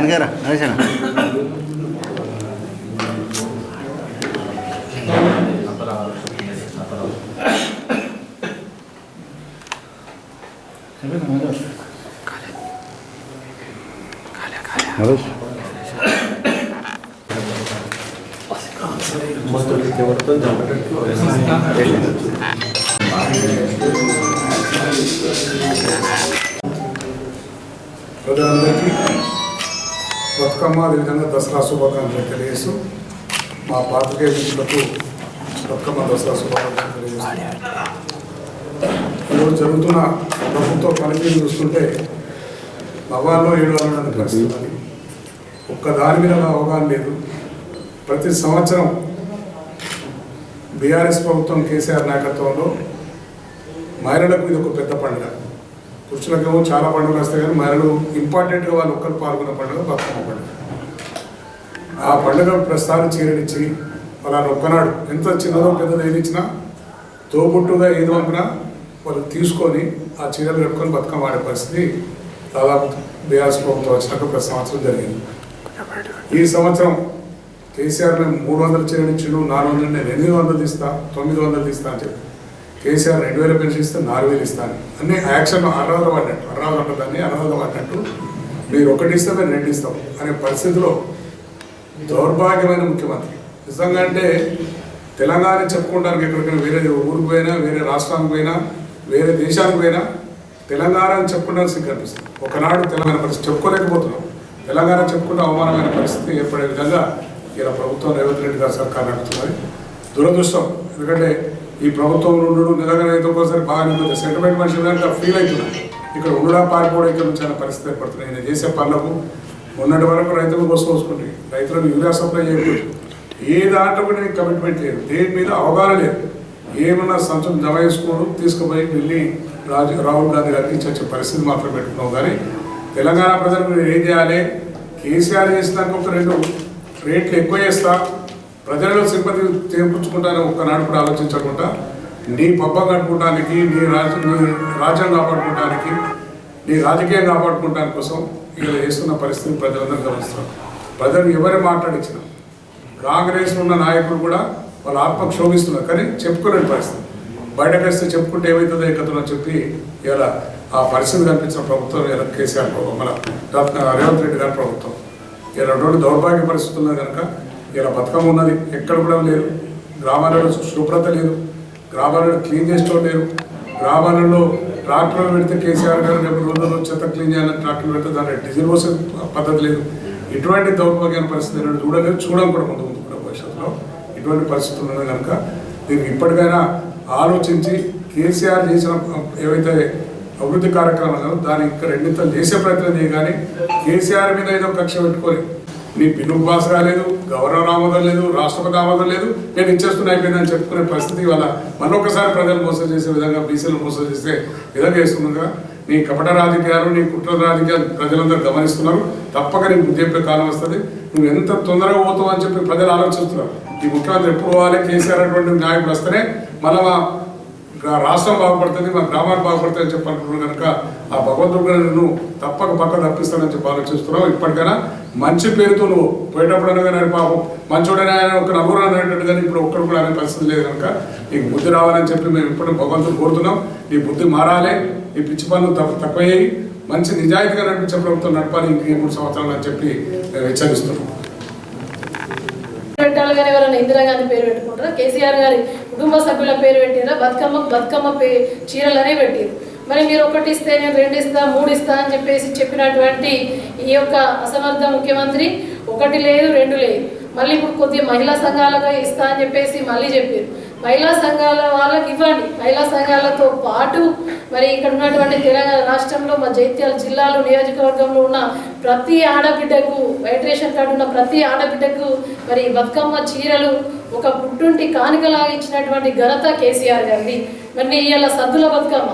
వెనకరా నరేషణ నరేష్ ప్రజలందరికీ బతుకమ్మ అదేవిధంగా దసరా శుభాకాంక్షలు తెలియజేస్తూ మా పాత్రికేయ మిత్రులకు బతుకమ్మ దసరా శుభాకాంక్షలు తెలియజేస్తూ. ఈరోజు జరుగుతున్న ప్రభుత్వ పనితీరు చూస్తుంటే నవాల్లో ఏడు వాళ్ళు పరిస్థితి ఉంది. ఒక్క దాని మీద అవగాహన లేదు. ప్రతి సంవత్సరం బీఆర్ఎస్ ప్రభుత్వం కేసీఆర్ నాయకత్వంలో మహిళలకు ఇది ఒక పెద్ద పండుగ. పురుషులకేమో చాలా పండుగలు వస్తాయి కానీ మహిళలు ఇంపార్టెంట్గా వాళ్ళు ఒక్కరు పాల్గొన్న పండుగ బతుకమ్మ పండుగ. ఆ పండుగ ప్రస్థానం చీరనిచ్చి వాళ్ళని ఒక్కనాడు ఎంత చిన్నదో పెద్దదో ఏది ఇచ్చినా తోబుట్టుగా ఏది పంపినా వాళ్ళు తీసుకొని ఆ చీరలు కట్టుకొని బతుకమ్మ ఆడే పరిస్థితి దాదాపు బీఆర్ఎస్ ప్రభుత్వం వచ్చినాక ప్రతి సంవత్సరం జరిగింది. ఈ సంవత్సరం కేసీఆర్ మేము మూడు వందలు చీరనిచ్చిండు నాలుగు వందలు నేను ఎనిమిది వందలు తీస్తా తొమ్మిది వందలు తీస్తా అని చెప్పి. కేసీఆర్ రెండు వేల పెన్షన్ ఇస్తే నాలుగు వేలు ఇస్తాను. అన్ని యాక్షన్ అర్హత పడినట్టు అర్హత అంటుందని అర్హత అన్నట్టు మీరు ఒకటి ఇస్తే మేము రెండు ఇస్తాం అనే పరిస్థితిలో దౌర్భాగ్యమైన ముఖ్యమంత్రి. నిజంగా అంటే తెలంగాణ చెప్పుకోవడానికి ఎక్కడికైనా వేరే ఊరికి పోయినా వేరే రాష్ట్రానికి పోయినా వేరే దేశానికి పోయినా తెలంగాణ అని చెప్పుకోవడానికి కనిపిస్తుంది ఒకనాడు తెలంగాణ పరిస్థితి చెప్పుకోలేకపోతున్నాం. తెలంగాణ చెప్పుకుంటే అవమానమైన పరిస్థితి ఏర్పడే విధంగా ఇలా ప్రభుత్వం రేవంత్ రెడ్డి గారు సర్కార్ నడుపుతున్నది. దురదృష్టం. ఎందుకంటే ఈ ప్రభుత్వంలో ఉండడం నిజంగా అయితే ఒక్కోసారి బాగా ఉంటుంది సెంటిమెంట్ మనిషి ఫీల్ అవుతున్నాను ఇక్కడ ఉండడా పారిపోవడం ఇక్కడ నుంచి పరిస్థితి ఏర్పడుతున్నాయి. నేను చేసే పనులకు మొన్నటి వరకు రైతులు కోసుకొచ్చుకుంటే రైతులకు యూరియా సప్లై చేయకూడదు. ఏ దాంట్లో కూడా కమిట్మెంట్ లేదు. దేని మీద అవగాహన లేదు. ఏమన్నా సంచం జమ చేసుకోవడం తీసుకుపోయి వెళ్ళి రాజు రాహుల్ గాంధీ గారికి ఇచ్చే పరిస్థితి మాత్రం పెట్టుకున్నాం. కానీ తెలంగాణ ప్రజలకు ఏం చేయాలి? కేసీఆర్ చేసినాక ఒక రెండు రేట్లు ఎక్కువ చేస్తా. ప్రజలలో సింపతి చేకూర్చుకుంటానని ఒక్కనాడు కూడా ఆలోచించకుండా నీ పబ్బం కట్టుకోవడానికి నీ రాజ నీ రాజ్యం కాపాడుకోవడానికి నీ రాజకీయం కాపాడుకోవడానికి కోసం ఇలా చేస్తున్న పరిస్థితిని ప్రజలందరూ గమనిస్తాం ప్రజలు ఎవరు మాట్లాడించిన కాంగ్రెస్ ఉన్న నాయకులు కూడా వాళ్ళ ఆత్మ క్షోభిస్తున్నారు కానీ చెప్పుకోలేని పరిస్థితి. బయటకు వస్తే చెప్పుకుంటే ఏమవుతుందో ఎక్కుతుందో చెప్పి ఇలా ఆ పరిస్థితి కనిపించిన ప్రభుత్వం ఇలా కేసీఆర్ ప్రభుత్వం మన డాక్టర్ రేవంత్ రెడ్డి గారి ప్రభుత్వం. ఇలా రెండు దౌర్భాగ్య పరిస్థితులు కనుక ఇక్కడ బతకం ఉన్నది. ఎక్కడ కూడా లేదు గ్రామాలలో శుభ్రత లేదు. గ్రామాలలో క్లీన్ చేసుకోవడం లేరు. గ్రామాలలో ట్రాక్టర్లు పెడితే కేసీఆర్ గారు రేపు రోజుల్లో చెత్త క్లీన్ చేయాలని ట్రాక్టర్లు పెడితే దాని డీజిల్ పోసే పద్ధతి లేదు. ఇటువంటి దౌర్భాగ్యమైన పరిస్థితి చూడలేదు. చూడడం కూడా ముందు ముందు కూడా భవిష్యత్తులో ఇటువంటి పరిస్థితులు ఉన్నది కనుక దీనికి ఇప్పటికైనా ఆలోచించి కేసీఆర్ చేసిన ఏవైతే అభివృద్ధి కార్యక్రమాలు దాన్ని ఇంకా రెండింతలు చేసే ప్రయత్నం చేయగానే కేసీఆర్ మీద ఏదో కక్ష పెట్టుకొని నీ పిన్నుకు పాస్ కాలేదు గవర్నర్ ఆమోదం లేదు రాష్ట్రపతి ఆమోదం లేదు నేను ఇచ్చేస్తున్నా అయిపోయిందని చెప్పుకునే పరిస్థితి వల్ల మరొకసారి ప్రజలు మోసం చేసే విధంగా బీసీలు మోసం చేసే విధంగా కదా. నీ కపట రాజకీయాలు నీ కుట్ర రాజకీయాలు ప్రజలందరూ గమనిస్తున్నారు. తప్పక నీకు చెప్పే కాలం వస్తుంది. నువ్వు ఎంత తొందరగా పోతావు అని చెప్పి ప్రజలు ఆలోచిస్తున్నారు. ఈ ముఖ్యమంత్రి ఎప్పుడు పోవాలి? కేసీఆర్ అటువంటి నాయకుడు వస్తేనే మన మా రాష్ట్రం బాగుపడుతుంది మా గ్రామాలు బాగుపడుతుంది అని చెప్పి అనుకుంటున్నాను కనుక ఆ భగవంతుడు నువ్వు తప్పక పక్క తప్పిస్తానని చెప్పి ఆలోచిస్తున్నావు ఇప్పటికైనా మంచి పేరుతో నువ్వు పోయేటప్పుడు అనగానే పాపం మంచోడనే ఆయన ఒక నలుగురు అనేటట్టు కానీ ఇప్పుడు ఒక్కడు కూడా అనే పరిస్థితి లేదు కనుక నీకు బుద్ధి రావాలని చెప్పి మేము ఇప్పుడు భగవంతుడు కోరుతున్నాం. నీ బుద్ధి మారాలి నీ పిచ్చి పనులు తక్కువ తక్కువయ్యాయి. మంచి నిజాయితీగా నడిపించే ప్రభుత్వం నడపాలి ఇంక మూడు సంవత్సరాలు అని చెప్పి మేము హెచ్చరిస్తున్నాం. పెట్టాలి కానీ ఎవరైనా ఇందిరాగాంధీ పేరు పెట్టుకుంటారా? కేసీఆర్ గారి కుటుంబ సభ్యుల పేరు పెట్టారా బతుకమ్మ బతుకమ్మ పే చీరలనే పెట్టారు మరి మీరు ఒకటి ఇస్తే నేను రెండు ఇస్తా మూడు ఇస్తా అని చెప్పేసి చెప్పినటువంటి ఈ యొక్క అసమర్థ ముఖ్యమంత్రి ఒకటి లేదు రెండు లేదు. మళ్ళీ ఇప్పుడు కొద్దిగా మహిళా సంఘాలుగా ఇస్తా అని చెప్పేసి మళ్ళీ చెప్పారు. మహిళా సంఘాల వాళ్ళకి ఇవ్వండి. మహిళా సంఘాలతో పాటు మరి ఇక్కడ ఉన్నటువంటి తెలంగాణ రాష్ట్రంలో మా జైత్యాల జిల్లాలో నియోజకవర్గంలో ఉన్న ప్రతి ఆడబిడ్డకు వైట్ రేషన్ కార్డు ఉన్న ప్రతి ఆడబిడ్డకు మరి బతుకమ్మ చీరలు ఒక పుట్టుంటి కానుకలాగా ఇచ్చినటువంటి ఘనత కేసీఆర్ గారిది. మరి ఇవాళ సద్దుల బతుకమ్మ.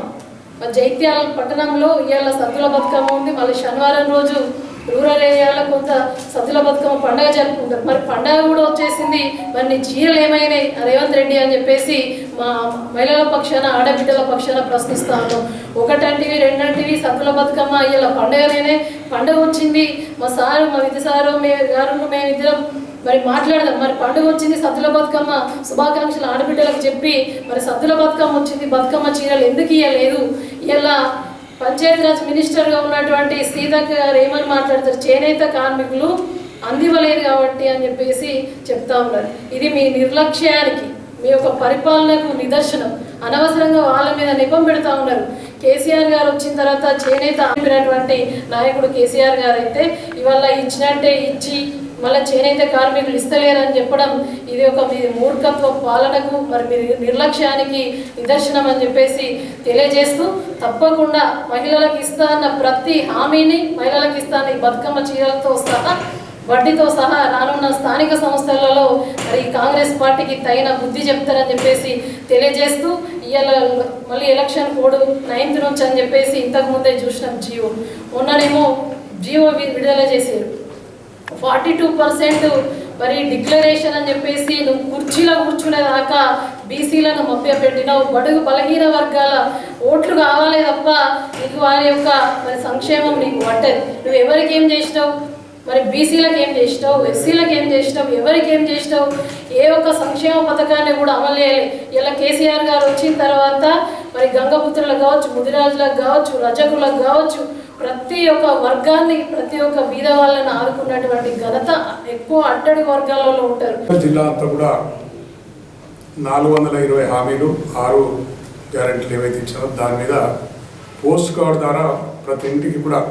మరి జైత్యాల పట్టణంలో ఇవాళ సద్దుల బతుకమ్మ ఉంది. మళ్ళీ శనివారం రోజు రూరల్ ఏరియాలో కొంత సతుల బతుకమ్మ పండగ జరుపుకుంటారు. మరి పండగ కూడా వచ్చేసింది. మరి నీ చీరలు ఏమైనాయి? రేవంత్ రెడ్డి అని చెప్పేసి మా మహిళల పక్షాన ఆడబిడ్డల పక్షాన ప్రశ్నిస్తాను ఒకటంటివి రెండంటివి సతుల బతుకమ్మ ఇలా పండగనేనే పండగ వచ్చింది. మా సారు మా విధి సారు మే గారు మేము ఇద్దరం మరి మాట్లాడదాం. మరి పండుగ వచ్చింది సద్దుల బతుకమ్మ. శుభాకాంక్షలు ఆడబిడ్డలకు చెప్పి మరి సద్దుల బతుకమ్మ వచ్చింది. బతుకమ్మ చీరలు ఎందుకు ఇవ్వలేదు ఇలా పంచాయతీరాజ్ మినిస్టర్గా ఉన్నటువంటి సీతక్క గారు ఏమని మాట్లాడతారు? చేనేత కార్మికులు అందివ్వలేదు కాబట్టి అని చెప్పేసి చెప్తా ఉన్నారు. ఇది మీ నిర్లక్ష్యానికి మీ యొక్క పరిపాలనకు నిదర్శనం. అనవసరంగా వాళ్ళ మీద నిపం పెడతా ఉన్నారు. కేసీఆర్ గారు వచ్చిన తర్వాత చేనేత ఆపినటువంటి నాయకుడు కేసీఆర్ గారు అయితే ఇవాళ ఇచ్చినట్టే ఇచ్చి మళ్ళీ చేనేత కార్మికులు ఇస్తలేరని చెప్పడం ఇది ఒక మీ మూర్ఖత్వ పాలనకు మరి మీ నిర్లక్ష్యానికి నిదర్శనం అని చెప్పేసి తెలియజేస్తూ తప్పకుండా మహిళలకు ఇస్తా అన్న ప్రతి హామీని మహిళలకు ఇస్తా అన్న బతుకమ్మ చీరలతో సహా వడ్డీతో సహా రానున్న స్థానిక సంస్థలలో మరి కాంగ్రెస్ పార్టీకి తగిన బుద్ధి చెప్తారని చెప్పేసి తెలియజేస్తూ ఇవాళ మళ్ళీ ఎలక్షన్ కోడ్ నైన్త్ నుంచి అని చెప్పేసి ఇంతకు ముందే చూసినాం జియో మొన్ననేమో జియో విడుదల చేశారు. ఫార్టీ టూ పర్సెంట్ మరి డిక్లరేషన్ అని చెప్పేసి నువ్వు కుర్చీలో కూర్చునేదాకా బీసీలను మభ్య పెట్టినావు బడుగు బలహీన వర్గాల ఓట్లు కావాలే తప్ప నీకు వారి యొక్క మరి సంక్షేమం నీకు పట్టదు. నువ్వు ఎవరికి ఏం చేసినావు? మరి బీసీలకు ఏం చేసినావు? ఎస్సీలకు ఏం చేసినావు? ఎవరికి ఏం చేసినావు? ఏ ఒక్క సంక్షేమ పథకాన్ని కూడా అమలు చేయలేదు ఇలా కేసీఆర్ గారు వచ్చిన తర్వాత వర్గపుత్రులకు కావచ్చు ముదిరాజులకు కావచ్చు రజకులకు కావచ్చు ప్రతి ఒక్క వర్గాన్ని ప్రతి ఒక్క వీధ వాళ్ళని ఆదుకున్నటువంటి ఘనత ఎక్కువ అట్టడి వర్గాలలో ఉంటారు. జిల్లా అంతా కూడా నాలుగు వందల ఇరవై హామీలు ఆరు గ్యారెంటీలు ఏవైతే ఇచ్చారో దాని మీద పోస్ట్ కార్డ్ ద్వారా ప్రతి ఇంటికి కూడా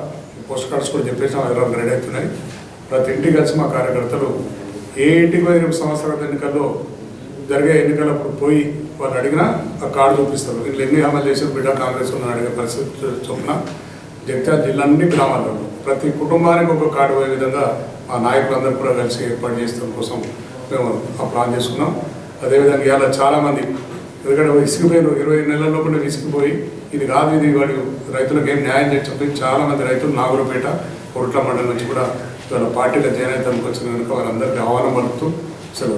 పోస్ట్ కార్డ్స్ కూడా చెప్పేసి ఎవరు రెడీ అవుతున్నాయి. ప్రతి ఇంటికి వచ్చి మా కార్యకర్తలు ఏ ఇంటికి పోయిన సంవత్సరాల ఎన్నికల్లో జరిగే ఎన్నికలప్పుడు పోయి వాళ్ళు అడిగినా ఆ కార్డు చూపిస్తారు. వీళ్ళు ఎన్ని అమలు చేసిన బిడ్డ కాంగ్రెస్ ఉన్న అడిగే పరిస్థితి చొప్పున జగిత్యాల జిల్లా అన్ని గ్రామాల్లో ప్రతి కుటుంబానికి ఒక కార్డు పోయే విధంగా మా నాయకులందరూ కూడా కలిసి ఏర్పాటు చేసడం కోసం మేము ఆ ప్లాన్ చేసుకున్నాం. అదేవిధంగా ఇవాళ చాలామంది ఎందుకంటే విసిగిపోయారు ఇరవై నెలల లోపల విసిగిపోయి ఇది కాదు ఇది వాడు రైతులకు ఏం న్యాయం చేసి చెప్పి చాలామంది రైతులు నాగులపేట కొరట్ల మండలం నుంచి కూడా వాళ్ళ పార్టీలో జాయిన్ అవుతానికి వచ్చిన కనుక వాళ్ళందరికీ ఆహ్వానం పలుకుతూ సెలవు.